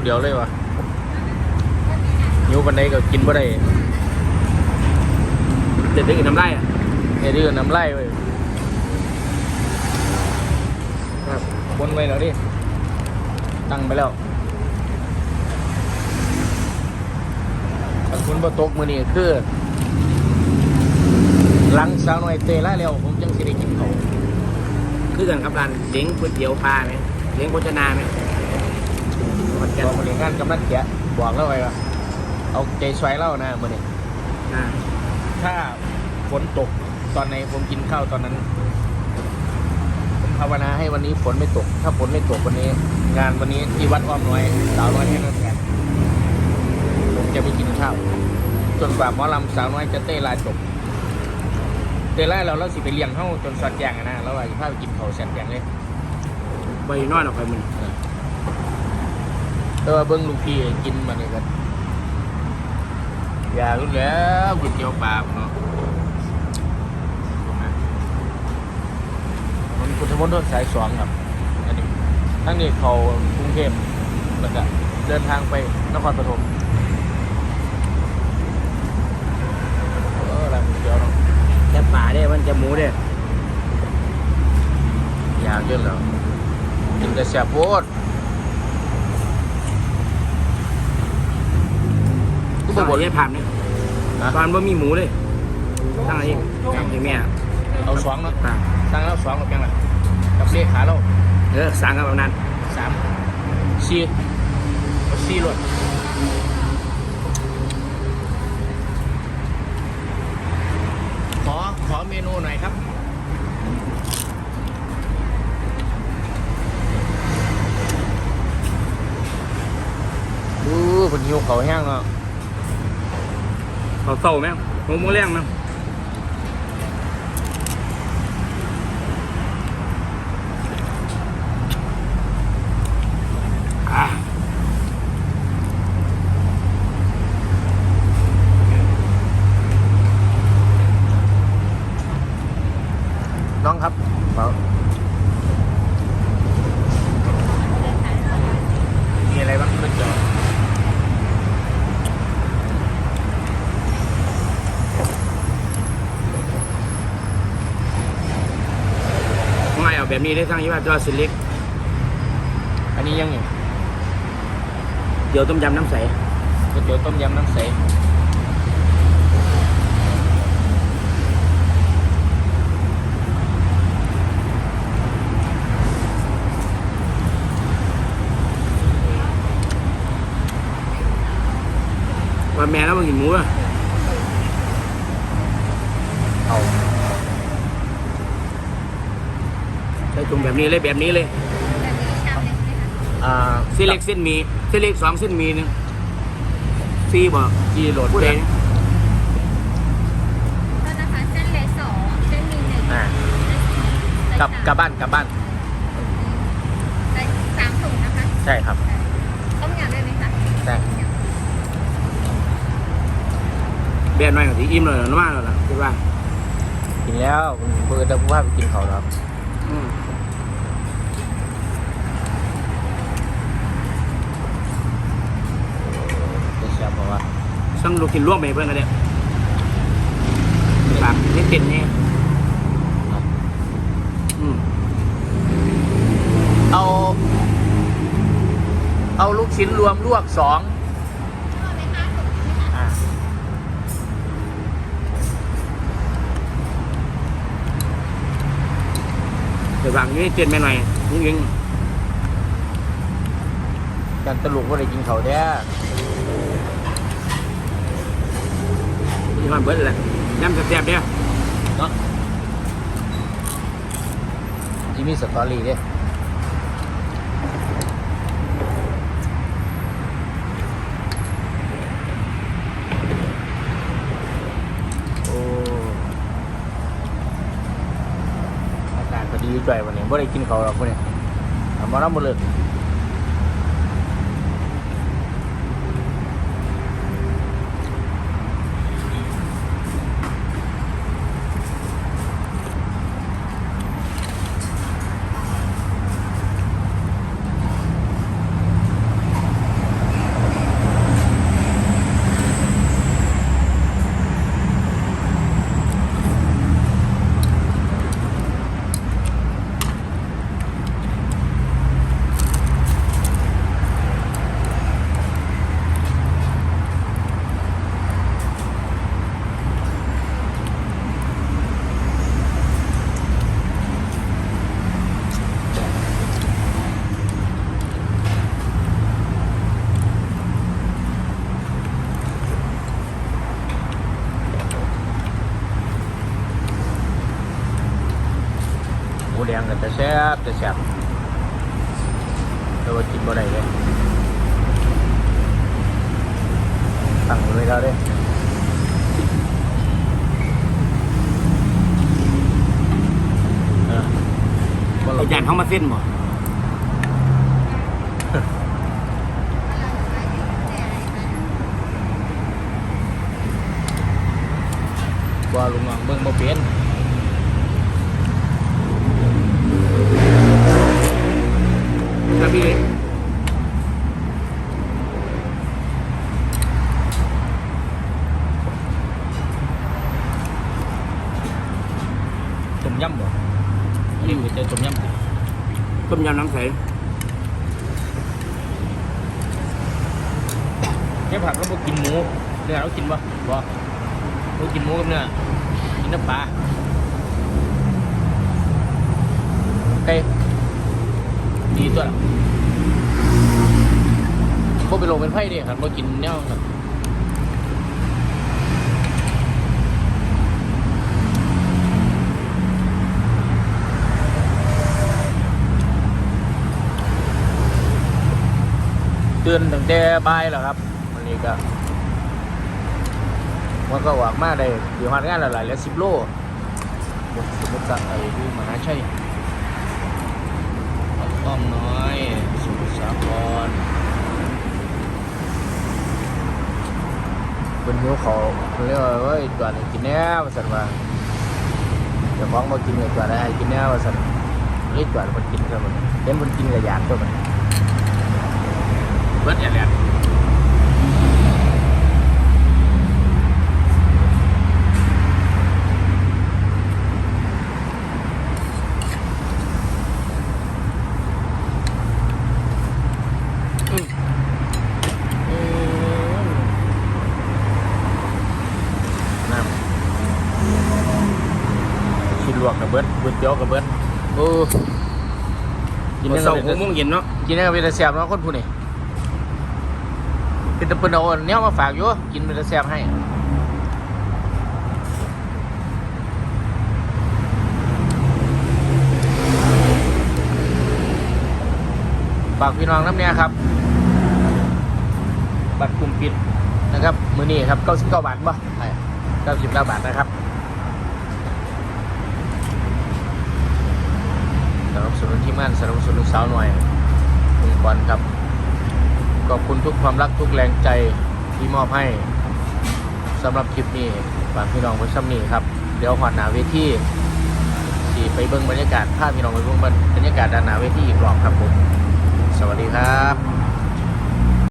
ผู้เดียวเลยวะหิวปันใดก็กินบ่ได้เด็ดได้กินน้ำไร่อะเฮ็ดเรื่องน้ำไหลไว้ครับบนไว้แล้วดิ ตั้งไปแล้วถ้าคุณบ่ตกมื้อนี้คือหลังสาวน้อยเตะล่าแล้วผมจังสิได้กินเขาวคือกันครับร้านเล้งก๋วยเตี๋ยวปลาไหมเล้งโภชนาไหม มันแก่บอกมื้อนี้งานกำนันแกะบอกแล้วไว้ว่าเอาใจช่วยเล่านะมื้อนี้อ่าถ้าฝนตกตอนไหนผมกินข้าวตอนนั้นผมภาวนาให้วันนี้ฝนไม่ตก ถ้าฝนไม่ตกวันนี้ งานวันนี้ที่วัดอ้อมน้อยสาวน้อยให้นั่นแทนผมจะไปกินข้าวจนกว่าหมอลำสาวน้อยจะเต้ลาจบเต้ลาเราเราสิไปเลี้ยงเข้าจนสอดแจงอะนะแล้วว่าจะพาไปกินเขาวแซ่บแจงเลยใบน้อยออกไปมึง แต่ว่าเบิ้งลูกพี่กินมาเนี่ยกันอย่ารุ่นแล้วก๋วยเตี๋ยวปลาเนาะมันพุทธมณฑลสายสองครับ อันนี้ทั้งนี้เขากรุงเทพแล้วก็เดินทางไปนครปฐมเออร้านก๋วยเตี๋ยวเนาะแค่ปลาได้มันจะหมูได้ยาวเยอะแล้วกินแต่แซ่บโพด กูก็บบออกกให้ผ่านเนี่ยนะตอนว่ามีหมูเลยตั้งอะไรตั้งที่แม่เอาสองเนาะอ่าสั่งแล้วสองหรือยังล่ะกับเลขขาเราเออสั่งกับแบบนั้นสามสี่เอาสี่รถขอขอเมนูหน่อยครับดูคนหิวเขาวแห้งเนาะ เขาเศร้าไหมผมูหมูแรงนะอ่า น้องครับเปล่ามีอะไรบ้างเพื่อนจอ ไม่เอา แบบนี้ได้ทั้งยี่ห้อจอสิเล็ก อันนี้ยังอยู่เดี๋ยวต้มยำน้ำใสก๋วยเตี๋ยวต้มยำน้ำใสว่าแม่แล้วมันกินหมูอะ เอา ใส่ถุง แบบนี้เลยแบบนี้เลยแบบนี้ชามเล็กไหมคะอ่าเส้นเล็กเส้นหมีเส้นเล็กสองเส้นหมีหนึงซีบอกที่โหลดพูดเอเองงก็นะคะเส้นเล็กสองเส้นหมีหนึ่งอ่าได้กลับสามกลับบ้านกลับบ้านได้สามถุงนะคะใช่ครับ ต้มยำได้ไหมคะใช่แบบน้อยกับที่อิ่มเลยน้ำมันแล้วล่ะคิดว่ากินแล้วเพื่อนจะพูดว่าไปกินเขาวแล้วครับ อืม เดี๋ยวเชียร์บอกว่า สั่งลูกกินร่วมไปเพื่อนกันเนี่ยปากนี่ติดนี่เอา เอาลูกชิ้นรวมลวกสองเดี๋ยวสั่งนี่ติดแม่หน่อยนิดนึงกันตลุกว่าได้กินเขาแท้ ยี่ห้อเบิร์ดแหละน้ำแซ่บๆเนี่ยเนาะที่มีสตอรี่เด้โอ้อากาศพอดีจ่อยวันนี้ไม่ได้กินเขาหรอกวันนี้ทำมาแล้วหมดเลย แต่แซ่บแต่แซ่บแต่ว่ากินบ่ได้เลยตั้งไว้แล้วเด้เออบ่ไอ้ยานเขามาเส้นบ่บ่ลุงน้องเบิ่งบ่เป็น ยำบ่นี่คือจะต้มยำสิต้มยำน้ำใสแค่ผักแล้วบ่กินหมูเนื้อเรากินบ่บ่เรากินหมูกับเนื้อกินน้ำปลาไก่ดีตัวละบ่ไปลงเป็นไผ่ดิครับบ่กินแนวครับ ตื่นตั้งแต่บ่ายแล้วครับวันนี้ก็มันก็ออกมาได้อยู่หอดงานหลายๆแล้ว10โลบนสมุทรสาครที่มหาชัยอ้อมน้อยสมุทรสาครเป็นหิวเขาเรียกว่าเอ้ยจอดให้กินแน่ว่าซั่นว่าเจ้าของบ่กินก็จอดให้กินแน่ว่าซั่นเลยจอดเพิ่นกินซะมันเห็นเพิ่นกินก็อยากตัวมัน เบิดอย่างเนี้ยอืมอืมน้ำชิ้นลวกกับเบิดก๋วยเตี๋ยวกับเบิดโอ้กินมื้ได้อกัเช้าบหกโมงเย็นเนาะกินได้กับเป็นตาแซ่บเนาะคนผู้นี้ เป็นตะเปินเอาเนี้ยมาฝากอยู่กินเป็นตาแซ่บให้ฝากพี่น้องน้ำเนี่ยครับ บัตรกลุ่มปิดนะครับ มือนี้ครับ99บาทบ่ใช่99บาทนะครับสำหรับสนุนที่มั่นสำหรับสนุนสาวหน่อยองค์กรครับ ขอบคุณทุกความรักทุกแรงใจที่มอบให้สำหรับคลิปนี้ฝากพี่น้องไว้ซ้ำนี้ครับ เดี๋ยวหอดหนาเวทีสีไปเบิ้งบรรยากาศภาพพี่น้องไปเบิ้งบรรยากาศด้านหนาเวทีอีกรอบครับผม สวัสดีครับ